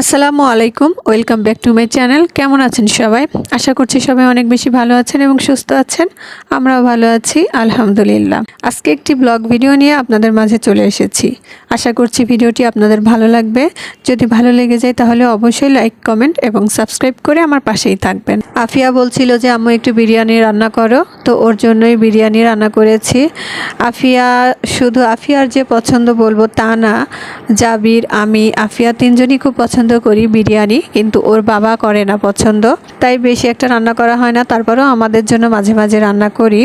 আসসালামু আলাইকুম, welcome back to my channel. কেমন আছেন সবাই? আশা করছি সবাই অনেক বেশি ভালো আছেন এবং সুস্থ আছেন। আমরাও ভালো আছি, আলহামদুলিল্লাহ। আজকে একটি ব্লগ ভিডিও নিয়ে আপনাদের মাঝে চলে এসেছি। আশা করছি ভিডিওটি আপনাদের ভালো লাগবে। যদি ভালো লেগে যায় তাহলে অবশ্যই লাইক, কমেন্ট এবং সাবস্ক্রাইব করে আমার পাশেই থাকবেন। আফিয়া বলছিল যে, আম্মু, একটু বিরিয়ানি রান্না করো। তো ওর জন্যই বিরিয়ানি রান্না করেছি। আফিয়া, শুধু আফিয়ার যে পছন্দ বলব তা না, জাবির, আমি, আফিয়া তিনজনই খুব পছন্দ করি বিরিয়ানি, কিন্তু ওর বাবা করে না পছন্দ। তাই বেশি একটা রান্না করা হয় না, তারপরেও আমাদের জন্য মাঝে মাঝে রান্না করি।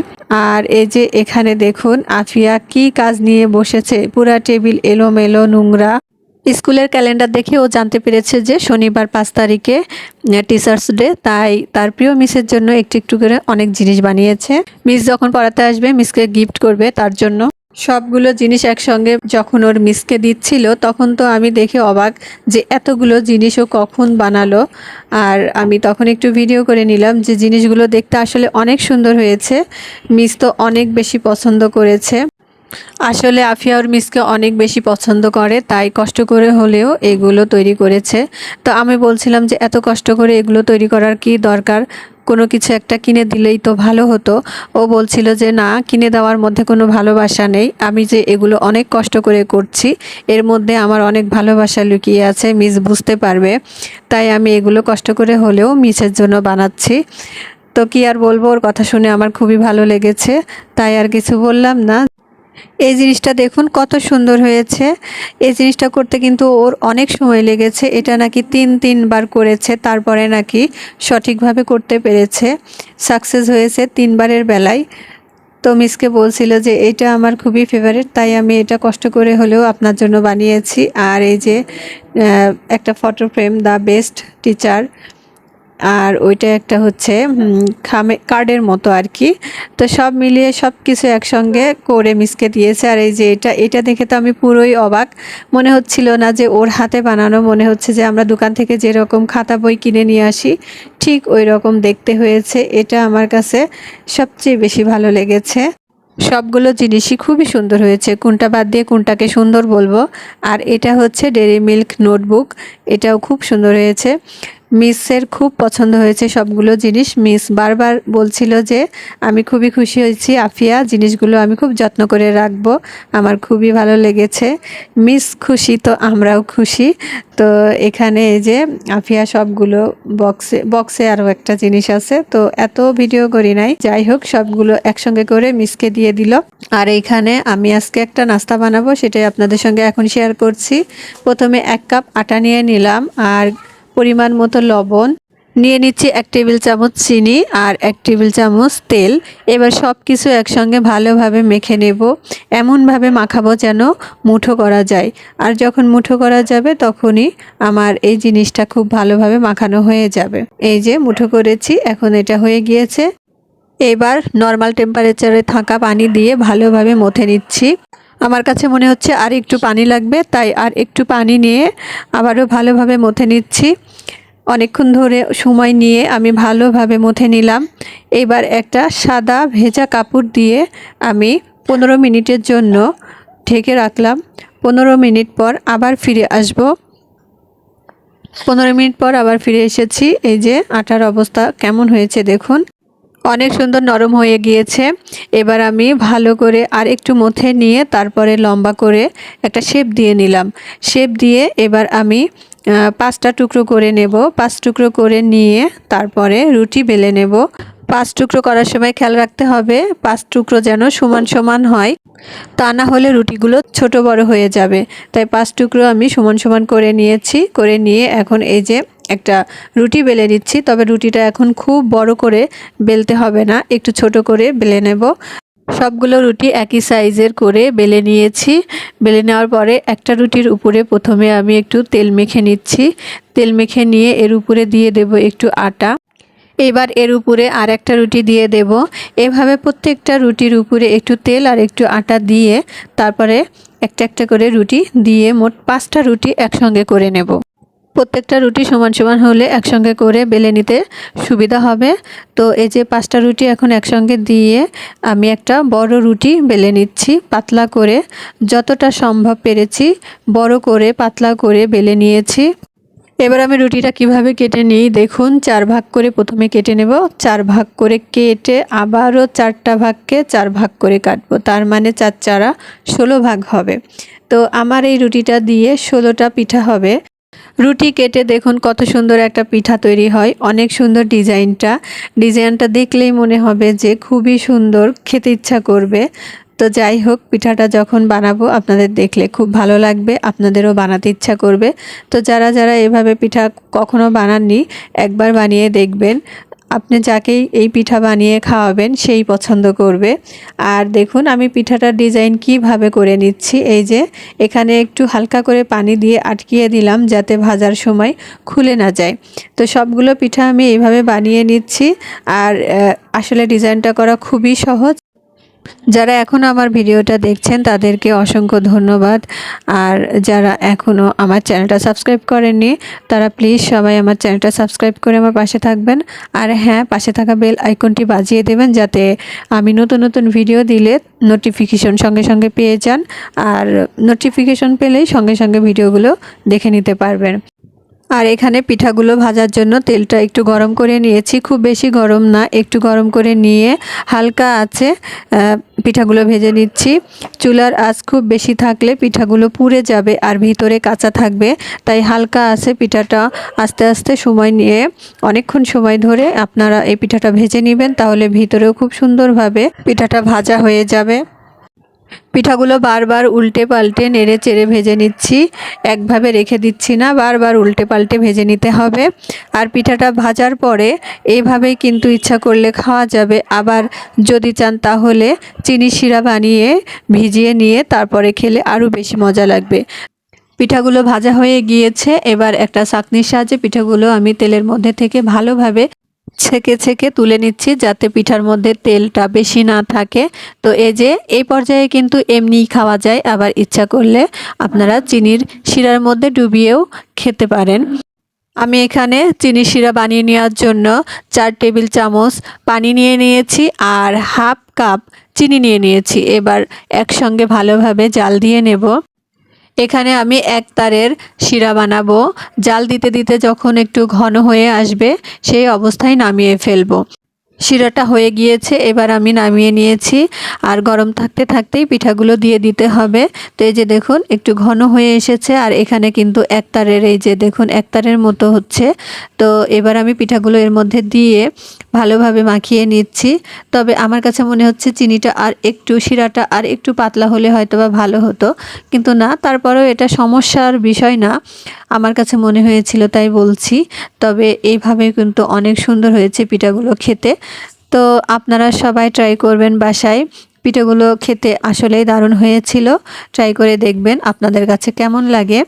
আর এই যে এখানে দেখুন, আফিয়া কি কাজ নিয়ে বসেছে। পুরা টেবিল এলোমেলো নোংরা। স্কুলের ক্যালেন্ডার দেখে ও জানতে পেরেছে যে শনিবার পাঁচ তারিখে টিচার্স ডে তাই তার প্রিয় মিসের জন্য একটু একটু করে অনেক জিনিস বানিয়েছে। মিস যখন পড়াতে আসবে, মিসকে গিফট করবে তার জন্য। সবগুলো জিনিস একসঙ্গে যখন ওর মিসকে দিচ্ছিল, তখন তো আমি দেখে অবাক যে এতগুলো জিনিস ও কখন বানালো। আর আমি তখন একটু ভিডিও করে নিলাম যে জিনিসগুলো দেখতে আসলে অনেক সুন্দর হয়েছে। মিস তো অনেক বেশি পছন্দ করেছে। আসলে আফিয়া ওর মিসকে অনেক বেশি পছন্দ করে, তাই কষ্ট করে হলেও এগুলো তৈরি করেছে। তো আমি বলছিলাম যে এত কষ্ট করে এগুলো তৈরি করার কি দরকার? কোনো কিছু একটা কিনে দিলেই তো ভালো হতো। ও বলছিল যে না, কিনে দেওয়ার মধ্যে কোনো ভালোবাসা নেই। আমি যে এগুলো অনেক কষ্ট করে করছি, এর মধ্যে আমার অনেক ভালোবাসা লুকিয়ে আছে, মিস বুঝতে পারবে। তাই আমি এগুলো কষ্ট করে হলেও মিসের জন্য বানাচ্ছি। তো কি আর বলব, ওর কথা শুনে আমার খুবই ভালো লেগেছে। তাই আর কিছু বললাম না। এই জিনিসটা দেখুন, কত সুন্দর হয়েছে। এই জিনিসটা করতে কিন্তু ওর অনেক সময় লেগেছে। এটা নাকি তিন, তিনবার করেছে, তারপরে নাকি সঠিকভাবে করতে পেরেছে। সাকসেস হয়েছে তিনবারের বেলায়। তো মিসকে বলছিল যে, এটা আমার খুবই ফেভারিট তাই আমি এটা কষ্ট করে হলেও আপনার জন্য বানিয়েছি। আর এই যে একটা photo frame the best teacher আর ওইটা একটা হচ্ছে খামে, কার্ডের মতো আর কি। তো সব মিলিয়ে সব কিছু একসঙ্গে করে মিসকে দিয়েছে। আর এই যে এটা এটা দেখে তো আমি পুরোই অবাক। মনে হচ্ছিল না যে ওর হাতে বানানো, মনে হচ্ছে যে আমরা দোকান থেকে যেরকম খাতা বই কিনে নিয়ে আসি, ঠিক ওই রকম দেখতে হয়েছে। এটা আমার কাছে সবচেয়ে বেশি ভালো লেগেছে। সবগুলো জিনিসই খুবই সুন্দর হয়েছে। কোনটা বাদ দিয়ে কোনটাকে সুন্দর বলব? আর এটা হচ্ছে ডেরি মিল্ক নোটবুক এটাও খুব সুন্দর হয়েছে। মিসের খুব পছন্দ হয়েছে সবগুলো জিনিস। মিস বারবার বলছিল যে, আমি খুবই খুশি হয়েছি আফিয়া, জিনিসগুলো আমি খুব যত্ন করে রাখব, আমার খুবই ভালো লেগেছে। মিস খুশি তো আমরাও খুশি। তো এখানে এই যে আফিয়া সবগুলো বক্সে বক্সে আরও একটা জিনিস আছে। তো এত ভিডিও করি নাই। যাই হোক, সবগুলো একসঙ্গে করে মিসকে দিয়ে দিল। আর এইখানে আমি আজকে একটা নাস্তা বানাবো, সেটাই আপনাদের সঙ্গে এখন শেয়ার করছি। প্রথমে এক কাপ আটা নিয়ে নিলাম। আর পরিমাণ মতো লবণ, নিয়ে নিচ্ছি এক টেবিল চামচ চিনি আর এক টেবিল চামচ তেল। এবার সব কিছু একসঙ্গে ভালোভাবে মেখে নেব। এমনভাবে মাখাবো যেন মুঠো করা যায়। আর যখন মুঠো করা যাবে, তখনই আমার এই জিনিসটা খুব ভালোভাবে মাখানো হয়ে যাবে। এই যে মুঠো করেছি, এখন এটা হয়ে গিয়েছে। এবার নর্মাল টেম্পারেচারে থাকা পানি দিয়ে ভালোভাবে মথে নিচ্ছি। আমার কাছে মনে হচ্ছে আর একটু পানি লাগবে, তাই আর একটু পানি নিয়ে আবারও ভালোভাবে মথে নিচ্ছি। অনেকক্ষণ ধরে সময় নিয়ে আমি ভালোভাবে মথে নিলাম। এবার একটা সাদা ভেজা কাপড় দিয়ে আমি পনেরো মিনিটের জন্য ঢেকে রাখলাম। পনেরো মিনিট পর আবার ফিরে আসব। পনেরো মিনিট পর আবার ফিরে এসেছি। এই যে আটার অবস্থা কেমন হয়েছে দেখুন। অনেক সুন্দর নরম হয়ে গিয়েছে। এবার আমি ভালো করে আর একটু মথে নিয়ে তারপরে লম্বা করে একটা শেপ দিয়ে নিলাম। শেপ দিয়ে এবার আমি পাঁচটা টুকরো করে নেব। পাঁচ টুকরো করে নিয়ে তারপরে রুটি বেলে নেব। পাঁচ টুকরো করার সময় খেয়াল রাখতে হবে, পাঁচ টুকরো যেন সমান সমান হয়। তা না হলে রুটিগুলো ছোট বড় হয়ে যাবে। তাই পাঁচ টুকরো আমি সমান সমান করে নিয়েছি। করে নিয়ে এখন এই যে একটা রুটি বেলে নিচ্ছি। তবে রুটিটা এখন খুব বড় করে বেলতে হবে না। একটু ছোট করে বেলে নেব। সবগুলো রুটি একই সাইজের করে বেলে নিয়েছি। বেলে নেওয়ার পরে একটা রুটির উপরে প্রথমে আমি একটু তেল মেখে নিচ্ছি। তেল মেখে নিয়ে এর উপরে দিয়ে দেব একটু আটা। এবার এর উপরে আর একটা রুটি দিয়ে দেব। এভাবে প্রত্যেকটা রুটির উপরে একটু তেল আর একটু আটা দিয়ে তারপরে একটা একটা করে রুটি দিয়ে মোট পাঁচটা রুটি একসঙ্গে করে নেব। প্রত্যেকটা রুটি সমান সমান হলে একসঙ্গে করে বেলে নিতে সুবিধা হবে। তো এই যে পাঁচটা রুটি এখন একসঙ্গে দিয়ে আমি একটা বড় রুটি বেলে নিচ্ছি পাতলা করে। যতটা সম্ভব পেরেছি বড় করে পাতলা করে বেলে নিয়েছি। এবার আমি রুটিটা কীভাবে কেটে নিই দেখুন, চার ভাগ করে প্রথমে কেটে নেব। চার ভাগ করে কেটে আবারও চারটা ভাগকে চার ভাগ করে কাটবো। তার মানে চার চারা ষোলো ভাগ হবে। তো আমার এই রুটিটা দিয়ে ষোলোটা পিঠা হবে। রুটি কেটে দেখুন কত সুন্দর একটা পিঠা তৈরি হয়। অনেক সুন্দর ডিজাইনটা। ডিজাইনটা দেখলেই মনে হবে যে খুবই সুন্দর, খেতে ইচ্ছা করবে। তো যাই হোক, পিঠাটা যখন বানাবো আপনাদের দেখলে খুব ভালো লাগবে, আপনাদেরও বানাতে ইচ্ছা করবে। তো যারা যারা এভাবে পিঠা কখনো বানাননি, একবার বানিয়ে দেখবেন। আপনি যাকেই এই পিঠা বানিয়ে খাওয়াবেন সেই পছন্দ করবে। আর দেখুন, আমি পিঠাটার ডিজাইন কীভাবে করে নিচ্ছি। এই যে, এখানে একটু হালকা করে পানি দিয়ে আটকিয়ে দিলাম যাতে ভাজার সময় খুলে না যায়। তো সবগুলো পিঠা আমি এইভাবে বানিয়ে নিচ্ছি। আর আসলে ডিজাইনটা করা খুবই সহজ। যারা এখনও আমার ভিডিওটা দেখছেন, তাদেরকে অসংখ্য ধন্যবাদ। আর যারা এখনও আমার চ্যানেলটা সাবস্ক্রাইব করেননি, তারা প্লিজ সবাই আমার চ্যানেলটা সাবস্ক্রাইব করে আমার পাশে থাকবেন। আর হ্যাঁ পাশে থাকা বেল আইকনটি বাজিয়ে দেবেন যাতে আমি নতুন নতুন ভিডিও দিলে নোটিফিকেশন সঙ্গে সঙ্গে পেয়ে যান। আর নোটিফিকেশন পেলেই সঙ্গে সঙ্গে ভিডিওগুলো দেখে নিতে পারবেন। আর এখানে পিঠাগুলো ভাজার জন্য তেলটা একটু গরম করে নিয়েছি। খুব বেশি গরম না, একটু গরম করে নিয়ে হালকা আছে পিঠাগুলো ভেজে নিচ্ছি। চুলার আঁচ খুব বেশি থাকলে পিঠাগুলো পুড়ে যাবে আর ভিতরে কাঁচা থাকবে। তাই হালকা আছে পিঠাটা। আস্তে আস্তে সময় নিয়ে, অনেকক্ষণ সময় ধরে আপনারা এই পিঠাটা ভেজে নেবেন, তাহলে ভিতরেও খুব সুন্দরভাবে পিঠাটা ভাজা হয়ে যাবে। পিঠাগুলো বারবার উল্টে পাল্টে নেড়ে চেড়ে ভেজে নিচ্ছি। একভাবে রেখে দিচ্ছি না, বারবার উল্টে পাল্টে ভেজে নিতে হবে। আর পিঠাটা ভাজার পরে এইভাবেই কিন্তু ইচ্ছা করলে খাওয়া যাবে। আবার যদি চান তাহলে চিনি শিরা বানিয়ে ভিজিয়ে নিয়ে তারপরে খেলে আরও বেশি মজা লাগবে। পিঠাগুলো ভাজা হয়ে গিয়েছে, এবার একটা চাকনির সাহায্যে পিঠাগুলো আমি তেলের মধ্যে থেকে ভালোভাবে ছেঁকে ছেঁকে তুলে নিচ্ছি যাতে পিঠার মধ্যে তেলটা বেশি না থাকে। তো এই যে, এই পর্যায়ে কিন্তু এমনিই খাওয়া যায়। আবার ইচ্ছা করলে আপনারা চিনির শিরার মধ্যে ডুবিয়েও খেতে পারেন। আমি এখানে চিনি শিরা বানিয়ে নেওয়ার জন্য চার টেবিল চামচ পানি নিয়ে নিয়েছি আর হাফ কাপ চিনি নিয়ে নিয়েছি। এবার একসঙ্গে ভালোভাবে জাল দিয়ে নেব। এখানে আমি এক তারের শিরা বানাবো। জাল দিতে দিতে যখন একটু ঘন হয়ে আসবে, সেই অবস্থায় নামিয়ে ফেলব। শিরাটা হয়ে গিয়েছে, এবার আমি নামিয়ে নিয়েছি। আর গরম থাকতে থাকতেই পিঠাগুলো দিয়ে দিতে হবে। তো এই যে দেখুন, একটু ঘন হয়ে এসেছে। আর এখানে কিন্তু একতারের এই যে দেখুন একতারের মতো হচ্ছে। তো এবার আমি পিঠাগুলো এর মধ্যে দিয়ে ভালোভাবে মাখিয়ে নিচ্ছি। তবে আমার কাছে মনে হচ্ছে চিনিটা আর একটু শিরাটা আর একটু পাতলা হলে হয়তো বা ভালো হতো। কিন্তু না, তারপরেও এটা সমস্যার বিষয় না। আমার কাছে মনে হয়েছিল তাই বলছি। তবে এইভাবে কিন্তু অনেক সুন্দর হয়েছে পিঠাগুলো খেতে। তো আপনারা সবাই ট্রাই করবেন বাসায়। পিঠেগুলো খেতে আসলেই দারুণ হয়েছিল। ট্রাই করে দেখবেন আপনাদের কাছে কেমন লাগে।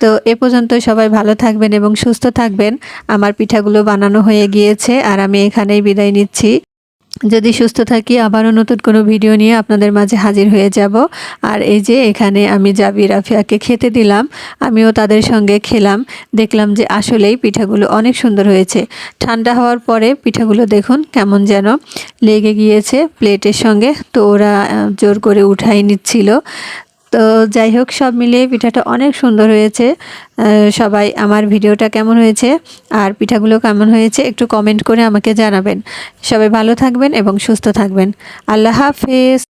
তো এ পর্যন্ত সবাই ভালো থাকবেন এবং সুস্থ থাকবেন। আমার পিঠাগুলো বানানো হয়ে গিয়েছে আর আমি এখানেই বিদায় নিচ্ছি। যদি সুস্থ থাকি, আবারও নতুন কোনো ভিডিও নিয়ে আপনাদের মাঝে হাজির হয়ে যাব। আর এই যে এখানে আমি জাবি রাফিয়াকে খেতে দিলাম, আমিও তাদের সঙ্গে খেলাম। দেখলাম যে আসলেই পিঠাগুলো অনেক সুন্দর হয়েছে। ঠান্ডা হওয়ার পরে পিঠাগুলো দেখুন কেমন যেন লেগে গিয়েছে প্লেটের সঙ্গে। তো ওরা জোর করে উঠাই নিচ্ছিল। তো যাই হোক, সব মিলিয়ে পিঠাটা অনেক সুন্দর হয়েছে। সবাই আমার ভিডিওটা কেমন হয়েছে আর পিঠাগুলো কেমন হয়েছে একটু কমেন্ট করে আমাকে জানাবেন। সবাই ভালো থাকবেন এবং সুস্থ থাকবেন। আল্লাহ হাফেজ।